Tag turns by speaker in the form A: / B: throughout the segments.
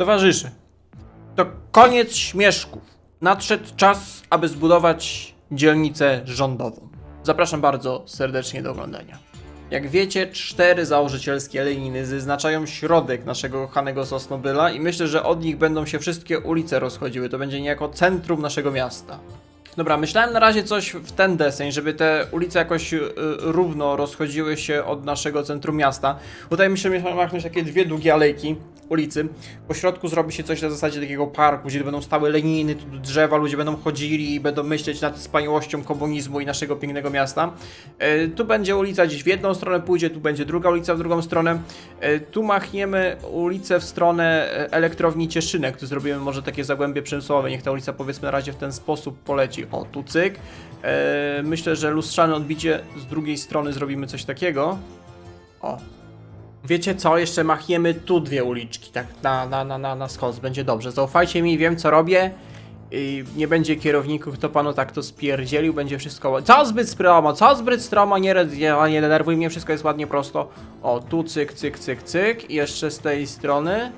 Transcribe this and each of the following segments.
A: Towarzysze, to koniec śmieszków. Nadszedł czas, aby zbudować dzielnicę rządową. Zapraszam bardzo serdecznie do oglądania. Jak wiecie, cztery założycielskie leniny wyznaczają środek naszego kochanego Sosnobyla i myślę, że od nich będą się wszystkie ulice rozchodziły. To będzie niejako centrum naszego miasta. Dobra, myślałem na razie coś w ten deseń, żeby te ulice jakoś y, równo rozchodziły się od naszego centrum miasta. Tutaj myślę, że machnąć takie dwie długie alejki ulicy. Po środku zrobi się coś na zasadzie takiego parku, gdzie będą stały leniny, tu drzewa, ludzie będą chodzili i będą myśleć nad wspaniałością komunizmu i naszego pięknego miasta. E, tu będzie ulica gdzieś w jedną stronę pójdzie, tu będzie druga ulica w drugą stronę. E, tu machniemy ulicę w stronę e, elektrowni Cieszynek. Tu zrobimy może takie zagłębie przemysłowe. Niech ta ulica powiedzmy na razie w ten sposób poleci. O, tu cyk. Myślę, że lustrzane odbicie z drugiej strony zrobimy coś takiego. O. Wiecie co? Jeszcze machniemy tu dwie uliczki, tak na, na, na, na, na skos. Będzie dobrze. Zaufajcie mi, wiem co robię. I nie będzie kierowników, kto panu tak to spierdzielił, będzie wszystko... Co zbyt stromo, co zbyt stromo, nie, nie, nie denerwuj mnie, wszystko jest ładnie prosto. O, tu cyk, cyk, cyk, cyk i jeszcze z tej strony.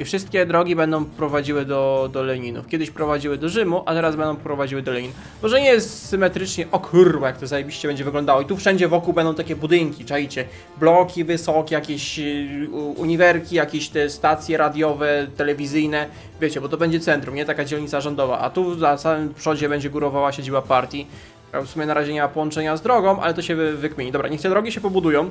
A: I wszystkie drogi będą prowadziły do, do Leninów. Kiedyś prowadziły do Rzymu, a teraz będą prowadziły do Lenin. Może nie jest symetrycznie, o kurwa, jak to zajebiście będzie wyglądało. I tu wszędzie wokół będą takie budynki, czajcie. Bloki wysokie, jakieś y, uniwerki, jakieś te stacje radiowe, telewizyjne. Wiecie, bo to będzie centrum, nie taka dzielnica rządowa. A tu na samym przodzie będzie górowała siedziba partii. W sumie na razie nie ma połączenia z drogą, ale to się wy- wykmieni. Dobra, niech te drogi się pobudują.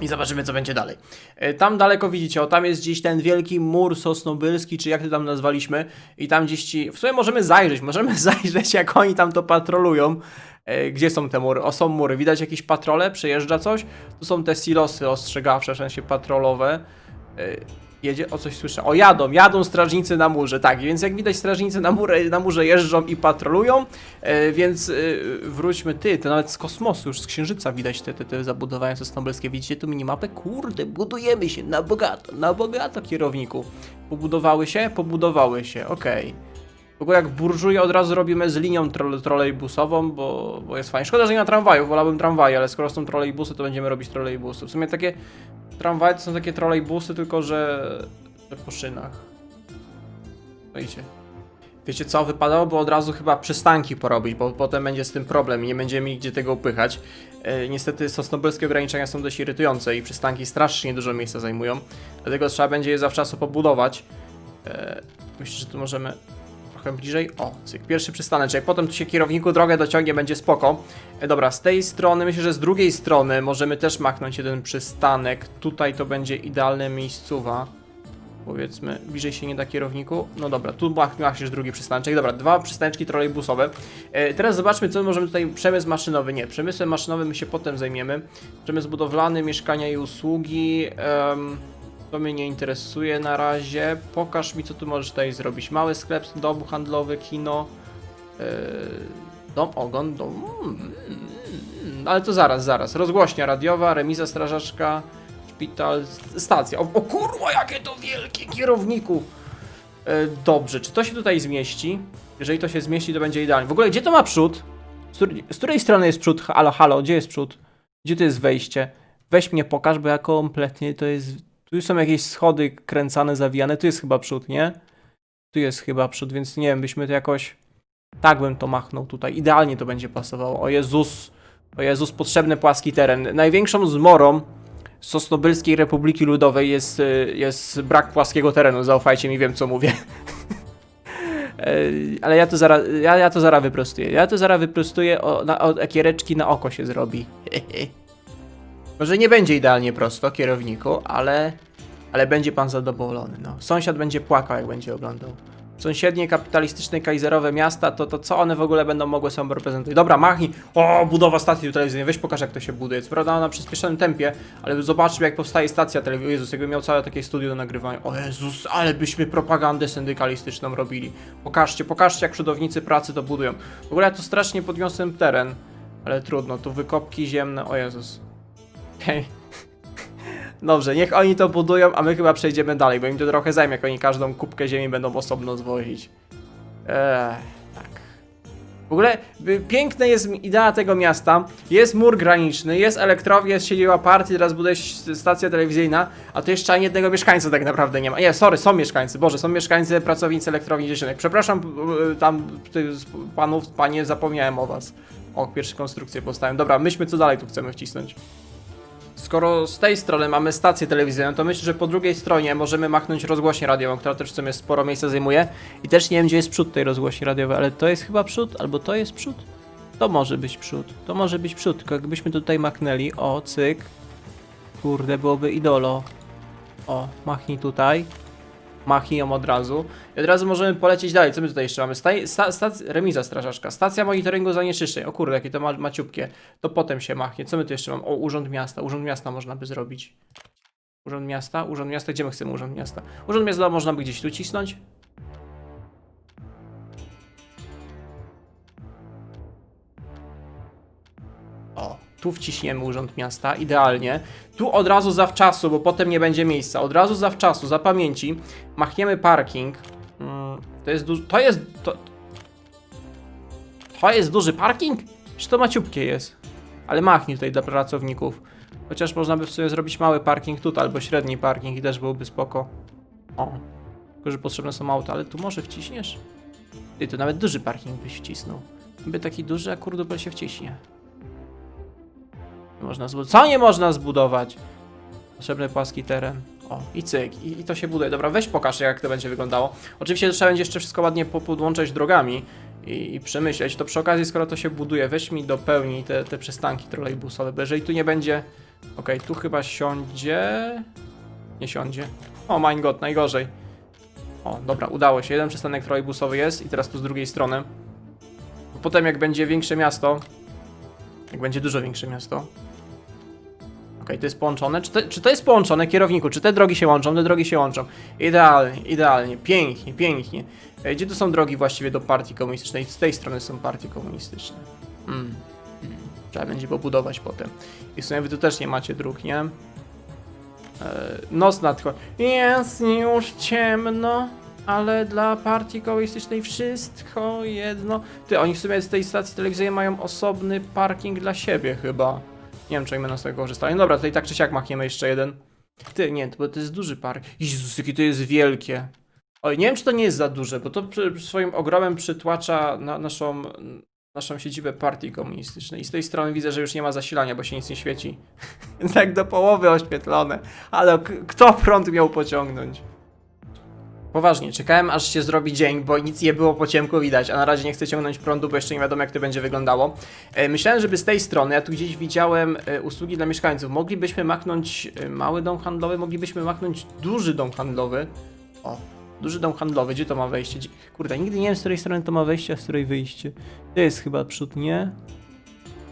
A: I zobaczymy, co będzie dalej. E, Tam daleko widzicie, o tam jest gdzieś ten wielki mur sosnobylski, czy jak to tam nazwaliśmy. I tam gdzieś ci. W sumie możemy zajrzeć, możemy zajrzeć, jak oni tam to patrolują. E, Gdzie są te mury? O, są mury. Widać jakieś patrole? Przejeżdża coś? Tu są te silosy ostrzegawcze, w sensie patrolowe. Jedzie? O, coś słyszę. O, jadą, jadą strażnicy na murze. Tak, więc jak widać, strażnicy na, murę, na murze jeżdżą i patrolują. E, więc e, wróćmy, ty, to nawet z kosmosu, już z księżyca widać te, te, te zabudowania sosnobylskie. Widzicie tu minimapę? Kurde, budujemy się na bogato, na bogato, kierowniku. Pobudowały się? Pobudowały się, okej. W ogóle jak burżuje od razu robimy z linią tro trolejbusową, bo, bo jest fajnie. Szkoda, że nie ma tramwajów, wolałbym tramwaje, ale skoro są trolejbusy, to będziemy robić trolejbusy. W sumie takie tramwaje to są takie trolejbusy, tylko że, że po szynach. Wiecie. Wiecie co, wypadałoby od razu chyba przystanki porobić, bo potem będzie z tym problem i nie będziemy mieli gdzie tego upychać. E, niestety sosnobylskie ograniczenia są dość irytujące i przystanki strasznie dużo miejsca zajmują, dlatego trzeba będzie je zawczasu pobudować. E, myślę, że tu możemy trochę bliżej. O, cyk, pierwszy przystaneczek. Potem tu się kierowniku drogę dociągnie, będzie spoko. E, dobra, z tej strony, myślę, że z drugiej strony możemy też machnąć jeden przystanek. Tutaj to będzie idealna miejscowa. Powiedzmy, bliżej się nie da kierowniku. No dobra, tu mach- machniesz drugi przystaneczek. Dobra, dwa przystaneczki trolejbusowe. E, teraz zobaczmy, co możemy tutaj. Przemysł maszynowy. Nie, przemysłem maszynowym my się potem zajmiemy. Przemysł budowlany, mieszkania i usługi. em, to mnie nie interesuje na razie. Pokaż mi, co tu możesz tutaj zrobić. Mały sklep, dom handlowy, kino. e, dom, ogon, dom. mm, mm, Ale to zaraz, zaraz. Rozgłośnia radiowa, remiza strażaczka, szpital, st- stacja. O, o kurwa, jakie to wielkie, kierowniku! E, dobrze, czy to się tutaj zmieści? Jeżeli to się zmieści, to będzie idealnie. W ogóle, gdzie to ma przód? Z, której- z której strony jest przód? Halo, halo, gdzie jest przód? Gdzie to jest wejście? Weź mnie pokaż, bo ja kompletnie to jest... Tu są jakieś schody kręcane, zawijane. Tu jest chyba przód, nie? Tu jest chyba przód, więc nie wiem, byśmy to jakoś... Tak bym to machnął tutaj. Idealnie to będzie pasowało. O Jezus... O Jezus, potrzebny płaski teren. Największą zmorą Sosnobylskiej Republiki Ludowej jest, y, jest brak płaskiego terenu. Zaufajcie mi, wiem co mówię. Ej, Ale ja to zaraz, ja, ja to zaraz wyprostuję. Ja to zaraz wyprostuję, o, na, o, na oko się zrobi. Może nie będzie idealnie prosto, kierowniku, ale, ale będzie pan zadowolony. No. Sąsiad będzie płakał, jak będzie oglądał. Sąsiednie kapitalistyczne kajzerowe miasta, to, to co one w ogóle będą mogły sobą reprezentować? Dobra, machnij. O, budowa stacji telewizyjnej. Weź pokaż, jak to się buduje. Co prawda na przyspieszonym tempie, ale zobaczmy, jak powstaje stacja telewizyjna. Jezus, jakbym miał całe takie studio do nagrywania. O Jezus, ale byśmy propagandę syndykalistyczną robili. Pokażcie, pokażcie, jak przodownicy pracy to budują. W ogóle ja tu strasznie podniosłem teren, ale trudno. Tu wykopki ziemne. O Jezus. Okej. Dobrze, niech oni to budują, a my chyba przejdziemy dalej, bo im to trochę zajmie, jak oni każdą kubkę ziemi będą osobno zwozić. Eee, tak. W ogóle y, piękna jest idea tego miasta. Jest mur graniczny, jest elektrownia, jest siedziała partii, teraz buduje stacja telewizyjna, a to jeszcze ani jednego mieszkańca tak naprawdę nie ma. Nie, sorry, są mieszkańcy, Boże, są mieszkańcy, pracownicy elektrowni Dziesiątek. Przepraszam y, tam ty, z panów, panie, zapomniałem o was. O, pierwsze konstrukcje powstają. Dobra, myślmy co dalej tu chcemy wcisnąć. Skoro z tej strony mamy stację telewizyjną, to myślę, że po drugiej stronie możemy machnąć rozgłośnię radiową, która też w sumie sporo miejsca zajmuje. I też nie wiem, gdzie jest przód tej rozgłośni radiowej, ale to jest chyba przód, albo to jest przód? To może być przód, to może być przód, tylko jakbyśmy tutaj machnęli, o, cyk. Kurde, byłoby idolo. O, machnij tutaj. Machnij ją od razu. I od razu możemy polecieć dalej. Co my tutaj jeszcze mamy? Staj, sta, stac, remiza strażaczka. Stacja monitoringu zanieczyszczeń. O kurde, jakie to ma, maciupkie. To potem się machnie. Co my tu jeszcze mamy? O, urząd miasta. Urząd miasta można by zrobić. Urząd miasta? Urząd miasta? Gdzie my chcemy urząd miasta? Urząd miasta można by gdzieś tu cisnąć. Tu wciśniemy urząd miasta, idealnie. Tu od razu zawczasu, bo potem nie będzie miejsca. Od razu zawczasu, za pamięci, machniemy parking. Mm, to jest duży. To jest. To, to jest duży parking? Czy to maciupkie jest? Ale machnij tutaj dla pracowników. Chociaż można by w sumie zrobić mały parking tutaj, albo średni parking i też byłoby spoko. O. Tylko, że potrzebne są auta, ale tu może wciśniesz? Ty, tu nawet duży parking byś wcisnął. By taki duży, a kurdupel się wciśnie. Można zbudować. Co nie można zbudować? Potrzebny płaski teren. O, i cyk, i, i to się buduje. Dobra, weź pokaż, jak to będzie wyglądało. Oczywiście trzeba będzie jeszcze wszystko ładnie po- podłączać drogami i, i przemyśleć. To przy okazji, skoro to się buduje, weź mi dopełnij te, te przystanki trolejbusowe, bo jeżeli tu nie będzie... Okej, tu chyba siądzie... Nie siądzie. O, mein god, najgorzej. O, dobra, udało się. Jeden przystanek trolejbusowy jest i teraz tu z drugiej strony. Potem jak będzie większe miasto, jak będzie dużo większe miasto. To jest połączone. Czy to, czy to jest połączone, kierowniku? Czy te drogi się łączą? Te drogi się łączą. Idealnie, idealnie. Pięknie, pięknie. E, Gdzie tu są drogi właściwie do partii komunistycznej? Z tej strony są partie komunistyczne. Mm. Mm. Trzeba będzie pobudować potem. I w sumie wy tu też nie macie dróg, nie? E, noc nadchodzi. Jest już ciemno, ale dla partii komunistycznej wszystko jedno. Ty, oni w sumie z tej stacji telewizyjnej mają osobny parking dla siebie chyba. Nie wiem, czy oni będą z tego korzystali. No dobra, i tak czy siak machniemy jeszcze jeden. Ty, nie, to, bo to jest duży park. Jezus, jakie to jest wielkie. Oj, nie wiem, czy to nie jest za duże, bo to przy, swoim ogromem przytłacza na, naszą, naszą siedzibę partii komunistycznej. I z tej strony widzę, że już nie ma zasilania, bo się nic nie świeci. Tak do połowy oświetlone. Ale kto prąd miał pociągnąć? Poważnie, czekałem aż się zrobi dzień, bo nic nie było po ciemku widać, a na razie nie chcę ciągnąć prądu, bo jeszcze nie wiadomo jak to będzie wyglądało. E, myślałem, żeby z tej strony, ja tu gdzieś widziałem e, usługi dla mieszkańców, moglibyśmy machnąć e, mały dom handlowy, moglibyśmy machnąć duży dom handlowy. O, duży dom handlowy, gdzie to ma wejście? Gdzie... Kurde, nigdy nie wiem z której strony to ma wejście, a z której wyjście. To jest chyba przód, nie?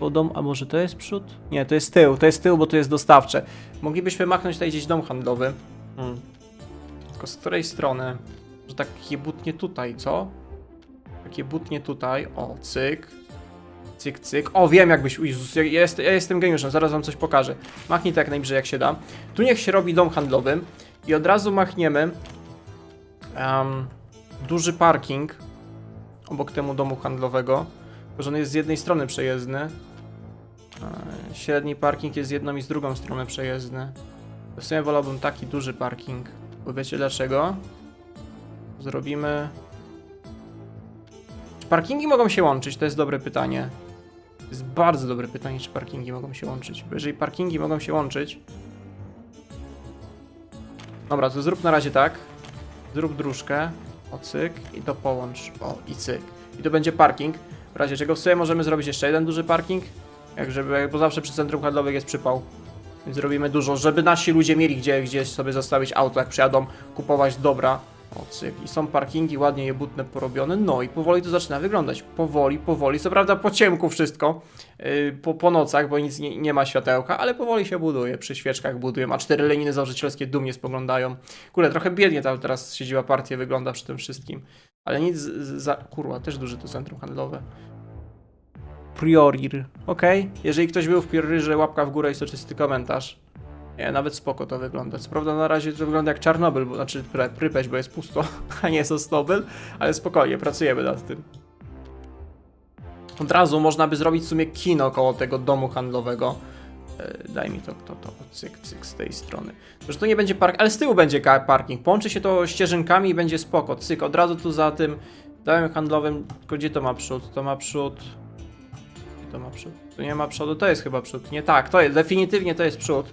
A: Po dom, a może to jest przód? Nie, to jest tył, to jest tył, bo to jest dostawcze. Moglibyśmy machnąć tutaj gdzieś dom handlowy. Hmm. Tylko z której strony? Że takie butnie tutaj, co? Takie butnie tutaj. O, cyk. Cyk, cyk. O, wiem jakbyś... Jezus, ja, jest, ja jestem geniuszem, zaraz wam coś pokażę. Machnij tak najbliżej jak się da. Tu niech się robi dom handlowy. I od razu machniemy em, duży parking obok temu domu handlowego. Tylko, on jest z jednej strony przejezdny. E, Średni parking jest z jedną i z drugą stronę przejezdny. W sumie wolałbym taki duży parking. Bo wiecie dlaczego? Zrobimy. Czy parkingi mogą się łączyć? To jest dobre pytanie. To jest bardzo dobre pytanie, czy parkingi mogą się łączyć. Bo jeżeli parkingi mogą się łączyć. Dobra, to zrób na razie tak. Zrób dróżkę. O cyk. I to połącz. O i cyk. I to będzie parking. W razie czego w sumie możemy zrobić jeszcze jeden duży parking. Jak żeby, bo zawsze przy centrum handlowym jest przypał. Zrobimy dużo, żeby nasi ludzie mieli gdzie, gdzie sobie zostawić auto, jak przyjadą kupować dobra. O, cyk. I są parkingi ładnie je butne porobione. No i powoli to zaczyna wyglądać. Powoli, powoli. Co prawda po ciemku wszystko. Yy, po, po nocach, bo nic nie, nie ma światełka, ale powoli się buduje. Przy świeczkach budują. A cztery leniny założycielskie dumnie spoglądają. Kurde, trochę biednie tam teraz siedziała partia wygląda przy tym wszystkim. Ale nic za... Kurwa, też duże to centrum handlowe. Priorir. Okej. Jeżeli ktoś był w Priorirze, łapka w górę i soczysty komentarz. Nie, nawet spoko to wygląda. Co prawda na razie to wygląda jak Czarnobyl, bo, znaczy Pry- Prypeć, bo jest pusto, a nie Sosnobyl, ale spokojnie, pracujemy nad tym. Od razu można by zrobić w sumie kino koło tego domu handlowego. E, Daj mi to, to, to, cyk, cyk z tej strony. Że to nie będzie park, ale z tyłu będzie parking. Połączy się to ścieżynkami i będzie spoko. Cyk, od razu tu za tym domem handlowym. Tylko gdzie to ma przód? To ma przód. To ma przód? Tu nie ma przodu, to jest chyba przód. Nie tak, to jest, definitywnie to jest przód.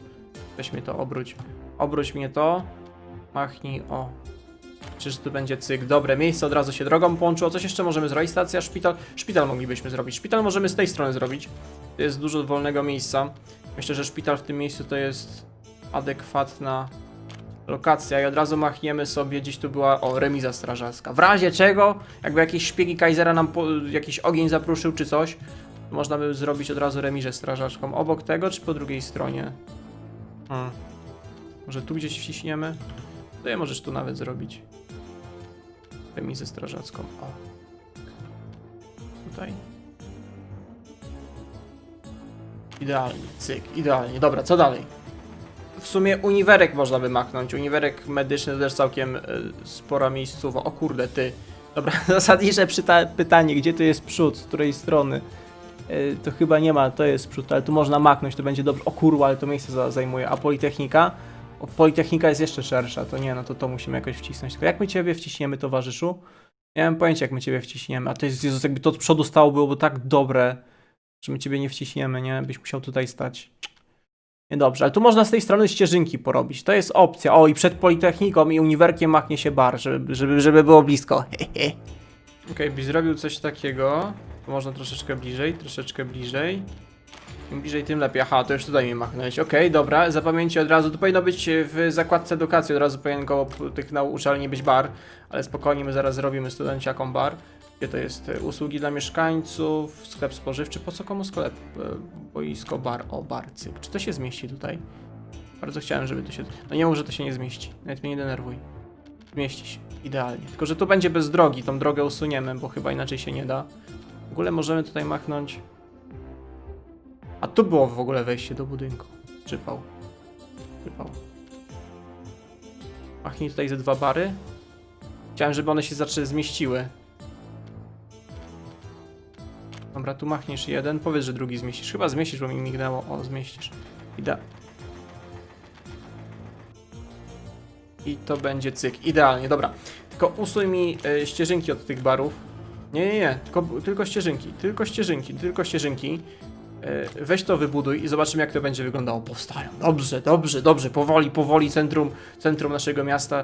A: Weź mnie to, obróć. Obróć mnie to. Machnij, o. Czyż tu będzie cyk? Dobre miejsce, od razu się drogą połączyło. Coś jeszcze możemy zrobić? Stacja, szpital. Szpital moglibyśmy zrobić. Szpital możemy z tej strony zrobić. Tu jest dużo wolnego miejsca. Myślę, że szpital w tym miejscu to jest adekwatna lokacja i od razu machniemy sobie, gdzieś tu była, o, remiza strażacka. W razie czego, jakby jakieś szpiegi Kaisera nam po, jakiś ogień zapruszył czy coś, można by zrobić od razu remizę strażaczką. Obok tego, czy po drugiej stronie? Hmm. Może tu gdzieś wciśniemy? To ja możesz tu nawet zrobić. Remizę strażacką. O. Tutaj. Idealnie, cyk, idealnie. Dobra, co dalej? W sumie uniwerek można by machnąć. Uniwerek medyczny to też całkiem y, spora miejscowa. O kurde, ty. Dobra, zasadnicze pytanie, gdzie tu jest przód, z której strony? Y, to chyba nie ma, to jest przód, ale tu można machnąć, to będzie dobrze. O kurwa, ale to miejsce za- zajmuje. A Politechnika? O, Politechnika jest jeszcze szersza, to nie, no to to musimy jakoś wcisnąć. Tylko jak my ciebie wciśniemy, towarzyszu? Nie mam pojęcia, jak my ciebie wciśniemy. A to jest, Jezus, jakby to od przodu stało, byłoby tak dobre, że my ciebie nie wciśniemy, nie? Byś musiał tutaj stać. Niedobrze, ale tu można z tej strony ścieżynki porobić. To jest opcja. O, i przed Politechniką i Uniwerkiem machnie się bar, żeby, żeby, żeby było blisko. Okej, okay, byś zrobił coś takiego. Można troszeczkę bliżej, troszeczkę bliżej. Im bliżej, tym lepiej. Aha, to już tutaj mi machnąłeś. Okej, dobra, zapamięćcie od razu. To powinno być w zakładce edukacji, od razu powinien koło tych nau- uczelni być bar, ale spokojnie, my zaraz zrobimy studenciakom bar. Gdzie to jest? E, Usługi dla mieszkańców, sklep spożywczy. Po co komu sklep? E, Boisko, bar. O, bar, cyk. Czy to się zmieści tutaj? Bardzo chciałem, żeby to się... No nie mów, że to się nie zmieści. Nawet mnie nie denerwuj. Zmieści się. Idealnie. Tylko, że tu będzie bez drogi. Tą drogę usuniemy, bo chyba inaczej się nie da. W ogóle możemy tutaj machnąć... A tu było w ogóle wejście do budynku. Przypał. Przypał. Machnij tutaj ze dwa bary. Chciałem, żeby one się zaczęły zmieściły. Dobra, tu machniesz jeden. Powiedz, że drugi zmieścisz. Chyba zmieścisz, bo mi mignęło. O, zmieścisz. Ida. I to będzie cyk. Idealnie, dobra. Tylko usuń mi e, ścieżynki od tych barów. Nie, nie, nie. Tylko, tylko ścieżynki. Tylko ścieżynki. Tylko ścieżynki. E, Weź to wybuduj i zobaczymy jak to będzie wyglądało. Powstają. Dobrze, dobrze, dobrze. Powoli, powoli centrum, centrum naszego miasta,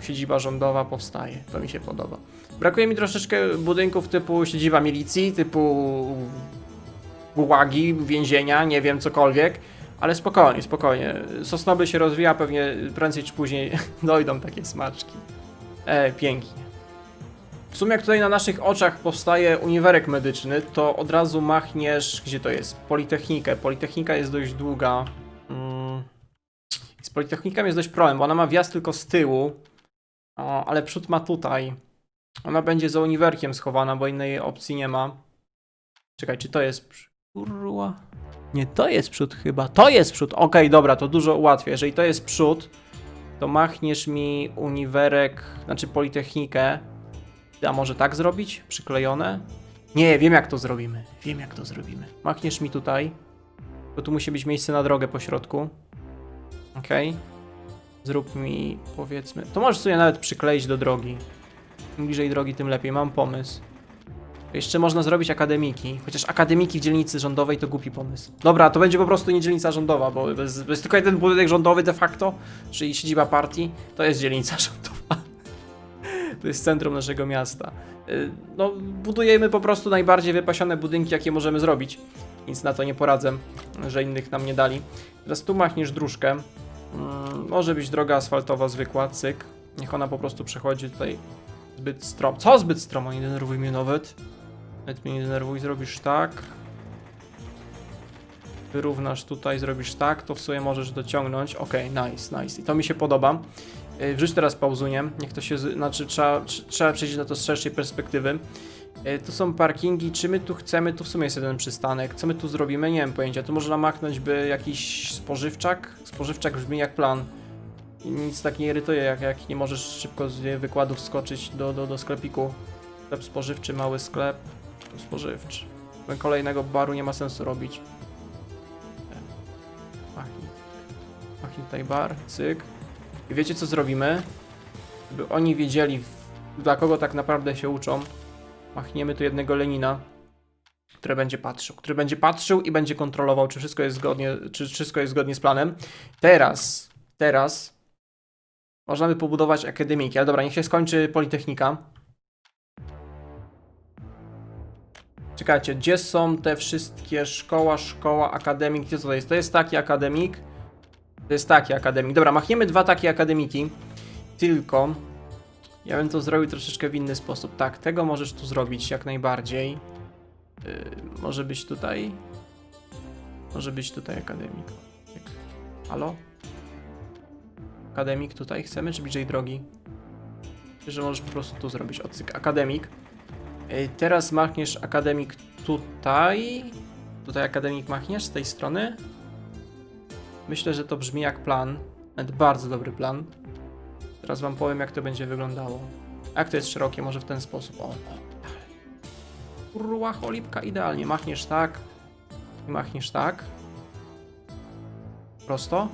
A: siedziba rządowa powstaje. To mi się podoba. Brakuje mi troszeczkę budynków typu siedziba milicji, typu gułagi, więzienia, nie wiem, cokolwiek. Ale spokojnie, spokojnie. Sosnoby się rozwija, pewnie prędzej czy później dojdą takie smaczki. E, pięknie. W sumie jak tutaj na naszych oczach powstaje uniwerek medyczny, to od razu machniesz, gdzie to jest? Politechnikę. Politechnika jest dość długa. Mm. Z Politechniką jest dość problem, bo ona ma wjazd tylko z tyłu, ale przód ma tutaj. Ona będzie za uniwerkiem schowana, bo innej opcji nie ma. Czekaj, czy to jest Kurwa. Nie, to jest przód chyba. To jest przód. Okej, dobra, to dużo ułatwia. Jeżeli to jest przód, to machniesz mi uniwerek, znaczy Politechnikę. A może tak zrobić? Przyklejone? Nie, wiem jak to zrobimy. Wiem jak to zrobimy. Machniesz mi tutaj. Bo tu musi być miejsce na drogę po środku. Okej. Zrób mi, powiedzmy... To możesz sobie nawet przykleić do drogi. Im bliżej drogi, tym lepiej. Mam pomysł. Jeszcze można zrobić akademiki. Chociaż akademiki w dzielnicy rządowej to głupi pomysł. Dobra, to będzie po prostu nie dzielnica rządowa, bo bez tylko jeden budynek rządowy de facto, czyli siedziba partii, to jest dzielnica rządowa. To jest centrum naszego miasta. Y, No, budujemy po prostu najbardziej wypasione budynki, jakie możemy zrobić. Nic na to nie poradzę, że innych nam nie dali. Teraz tu machniesz dróżkę. Mm, Może być droga asfaltowa zwykła, cyk. Niech ona po prostu przechodzi tutaj zbyt strom. Co zbyt stromo? Nie denerwuj mnie nawet. Nawet mnie nie denerwuj, zrobisz tak. Wyrównasz tutaj, zrobisz tak, to w sumie możesz dociągnąć. Okej, nice, nice. I to mi się podoba. Yy, Wrzuć teraz pauzuniem. Niech to się, znaczy trzeba, tr- trzeba przejść na to z szerszej perspektywy. Yy, Tu są parkingi, czy my tu chcemy, tu w sumie jest jeden przystanek. Co my tu zrobimy? Nie mam pojęcia. Tu można machnąć by jakiś spożywczak. Spożywczak brzmi jak plan. Nic tak nie irytuje, jak, jak nie możesz szybko z wykładów skoczyć do, do, do sklepiku. Sklep spożywczy, mały sklep spożywczy. Kolejnego baru nie ma sensu robić. Machnij. Machnij tutaj bar, cyk. I wiecie co zrobimy? Żeby oni wiedzieli, dla kogo tak naprawdę się uczą. Machniemy tu jednego Lenina, który będzie patrzył. Który będzie patrzył i będzie kontrolował, czy wszystko jest zgodnie, czy wszystko jest zgodnie z planem. Teraz, teraz można by pobudować akademiki, ale dobra, niech się skończy Politechnika. Czekajcie, gdzie są te wszystkie szkoła, szkoła, akademik? Gdzie to jest? To jest taki akademik. To jest taki akademik. Dobra, machniemy dwa takie akademiki. Tylko ja bym to zrobił troszeczkę w inny sposób. Tak, tego możesz tu zrobić jak najbardziej. Yy, może być tutaj. Może być tutaj akademik. Tak. Halo? Akademik tutaj chcemy, czy bliżej drogi? Że możesz po prostu tu zrobić odcyk. Akademik. Yy, Teraz machniesz akademik tutaj. Tutaj akademik machniesz z tej strony. Myślę, że to brzmi jak plan. Nawet bardzo dobry plan. Teraz wam powiem, jak to będzie wyglądało. Jak to jest szerokie, może w ten sposób. O. Kurwa, cholipka, idealnie. Machniesz tak. I machniesz tak. Prosto.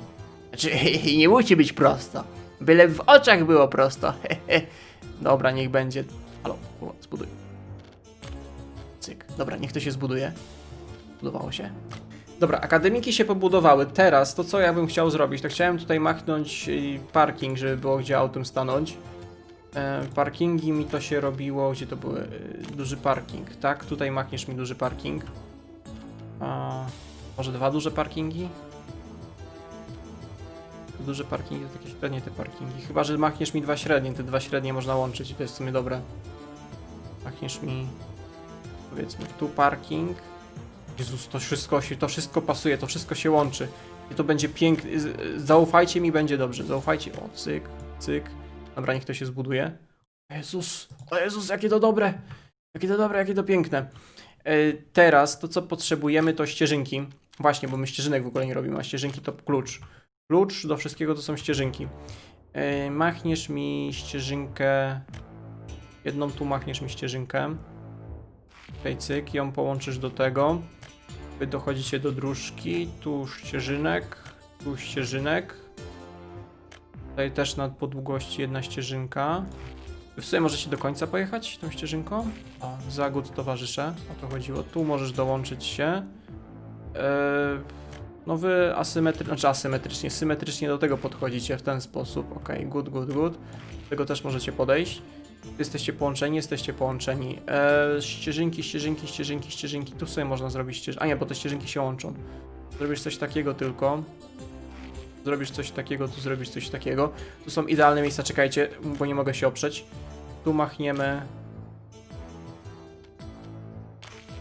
A: Znaczy, nie musi być prosto. Byle w oczach było prosto. Dobra, niech będzie. Halo, kurwa, zbuduj. Cyk. Dobra, niech to się zbuduje. Budowało się. Dobra, akademiki się pobudowały. Teraz to co ja bym chciał zrobić, to chciałem tutaj machnąć y, parking, żeby było gdzie autem stanąć. E, parkingi mi to się robiło, gdzie to były? Y, Duży parking, tak? Tutaj machniesz mi duży parking. A, może dwa duże parkingi? Duże parkingi to takie średnie te parkingi. Chyba, że machniesz mi dwa średnie, te dwa średnie można łączyć i to jest w sumie dobre. Machniesz mi powiedzmy tu parking. Jezus, to wszystko się, to wszystko pasuje, to wszystko się łączy. I to będzie piękne. Zaufajcie mi, będzie dobrze. Zaufajcie. O, cyk, cyk. Dobra, niech to się zbuduje. Jezus, o Jezus, jakie to dobre. Jakie to dobre, jakie to piękne. E, teraz to, co potrzebujemy, to ścieżynki. Właśnie, bo my ścieżynek w ogóle nie robimy, a ścieżynki to klucz. Klucz do wszystkiego to są ścieżynki. E, machniesz mi ścieżynkę. Jedną tu machniesz mi ścieżynkę. Tutaj cyk, ją połączysz do tego. Wy dochodzicie do dróżki, tu ścieżynek, tu ścieżynek. Tutaj też na podługości jedna ścieżynka. W sumie możecie do końca pojechać tą ścieżynką. O, zagód towarzysze, o to chodziło. Tu możesz dołączyć się. Eee, no wy asymetrycznie, znaczy asymetrycznie, symetrycznie do tego podchodzicie w ten sposób. Ok, good, good, good. Do tego też możecie podejść. Jesteście połączeni, jesteście połączeni. Eee, ścieżynki, ścieżynki, ścieżynki, ścieżynki. Tu sobie można zrobić ścieżynki. A nie, bo te ścieżynki się łączą. Zrobisz coś takiego tylko. Zrobisz coś takiego, tu zrobisz coś takiego. Tu są idealne miejsca, czekajcie, bo nie mogę się oprzeć. Tu machniemy.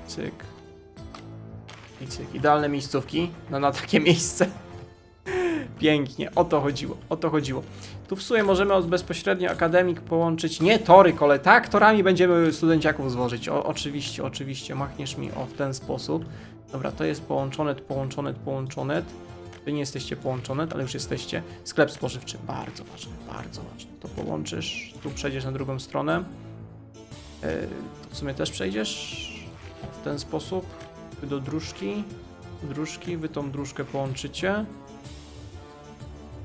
A: Cyk. I cyk. Idealne miejscówki na, na takie miejsce. Pięknie, o to chodziło, o to chodziło. Tu w sumie możemy od bezpośrednio akademik połączyć, nie tory kole, tak, torami będziemy studenciaków złożyć, o, oczywiście, oczywiście, machniesz mi o w ten sposób. Dobra, to jest połączone, połączone, połączone. Wy nie jesteście połączone, ale już jesteście. Sklep spożywczy, bardzo ważny, bardzo ważny. To połączysz, tu przejdziesz na drugą stronę. Yy, w sumie też przejdziesz w ten sposób. Wy do dróżki, dróżki, wy tą dróżkę połączycie.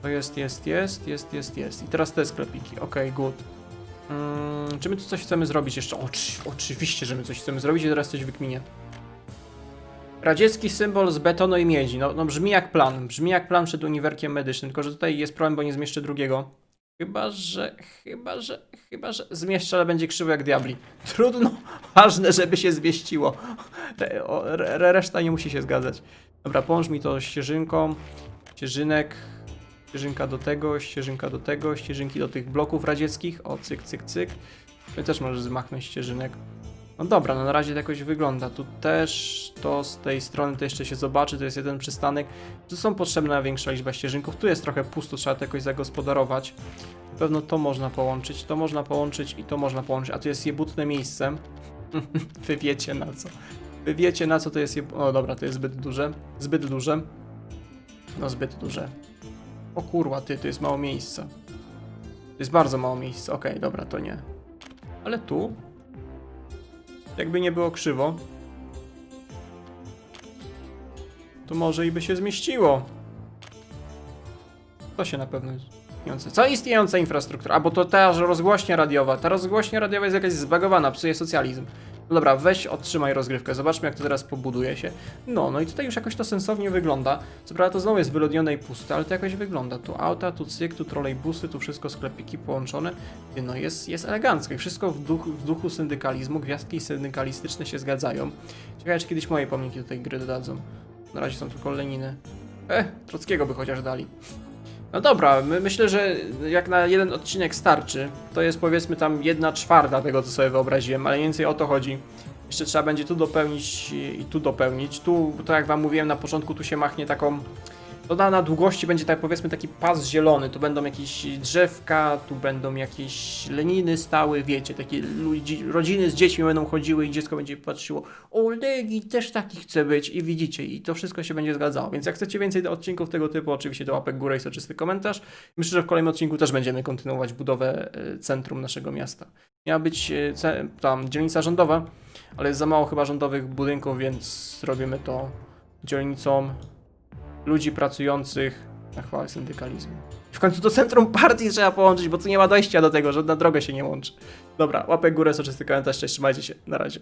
A: To jest, jest, jest, jest, jest, jest. I teraz te sklepiki. Ok, good. Mm, czy my tu coś chcemy zrobić jeszcze? Oczy, oczywiście, że my coś chcemy zrobić i teraz coś wykminię. Radziecki symbol z betonu i miedzi. No, no brzmi jak plan. Brzmi jak plan przed uniwerkiem medycznym, tylko że tutaj jest problem, bo nie zmieszczę drugiego. Chyba, że, chyba, że, chyba, że zmieszczę, ale będzie krzywo jak diabli. Trudno, ważne, żeby się zmieściło. O, re, reszta nie musi się zgadzać. Dobra, połącz mi to ścieżynką. Ścieżynek, ścieżynka do tego, ścieżynka do tego, ścieżynki do tych bloków radzieckich. O, cyk, cyk, cyk. Tu też możesz zmachnąć ścieżynek. No dobra, no na razie to jakoś wygląda. Tu też to z tej strony to jeszcze się zobaczy, to jest jeden przystanek. Tu są potrzebna większa liczba ścieżynków. Tu jest trochę pusto, trzeba to jakoś zagospodarować. Na pewno to można połączyć, to można połączyć i to można połączyć. A tu jest jebutne miejsce. Wy wiecie na co. Wy wiecie na co to jest jeb... O dobra, to jest zbyt duże. Zbyt duże. No zbyt duże. O kurwa, ty, to jest mało miejsca. To jest bardzo mało miejsca. Okej, dobra, to nie. Ale tu? Jakby nie było krzywo. to może i by się zmieściło. To się na pewno istniejące. Co istniejąca infrastruktura? A bo to ta rozgłośnia radiowa. Ta rozgłośnia radiowa jest jakaś zbagowana, psuje socjalizm. No dobra, weź otrzymaj rozgrywkę. Zobaczmy, jak to teraz pobuduje się. No, no i tutaj już jakoś to sensownie wygląda. Co prawda to znowu jest wylodnione i puste, ale to jakoś wygląda. Tu auta, tu cyk, tu trolejbusy, tu wszystko sklepiki połączone. No jest, jest elegancko i wszystko w duchu, w duchu syndykalizmu. Gwiazdki syndykalistyczne się zgadzają. Ciekawe, czy kiedyś moje pomniki do tej gry dodadzą. Na razie są tylko Leniny. E, Trockiego by chociaż dali. No dobra, my, myślę, że jak na jeden odcinek starczy, to jest powiedzmy tam jedna czwarta tego, co sobie wyobraziłem, ale mniej więcej o to chodzi. Jeszcze trzeba będzie tu dopełnić i tu dopełnić. Tu, to jak wam mówiłem na początku, tu się machnie taką... To na, na długości będzie tak powiedzmy taki pas zielony. Tu będą jakieś drzewka, tu będą jakieś leniny stały, wiecie, takie ludzi, rodziny z dziećmi będą chodziły i dziecko będzie patrzyło o Legi, też taki chce być i widzicie, i to wszystko się będzie zgadzało. Więc jak chcecie więcej odcinków tego typu, oczywiście to łapek górę i soczysty komentarz. Myślę, że w kolejnym odcinku też będziemy kontynuować budowę e, centrum naszego miasta. Miała być e, tam dzielnica rządowa, ale jest za mało chyba rządowych budynków, więc robimy to dzielnicą ludzi pracujących na chwałę syndykalizmu. W końcu to centrum partii trzeba połączyć, bo tu nie ma dojścia do tego, żadna droga się nie łączy. Dobra, łapek górę, soczysty komentarz, cześć, trzymajcie się, na razie.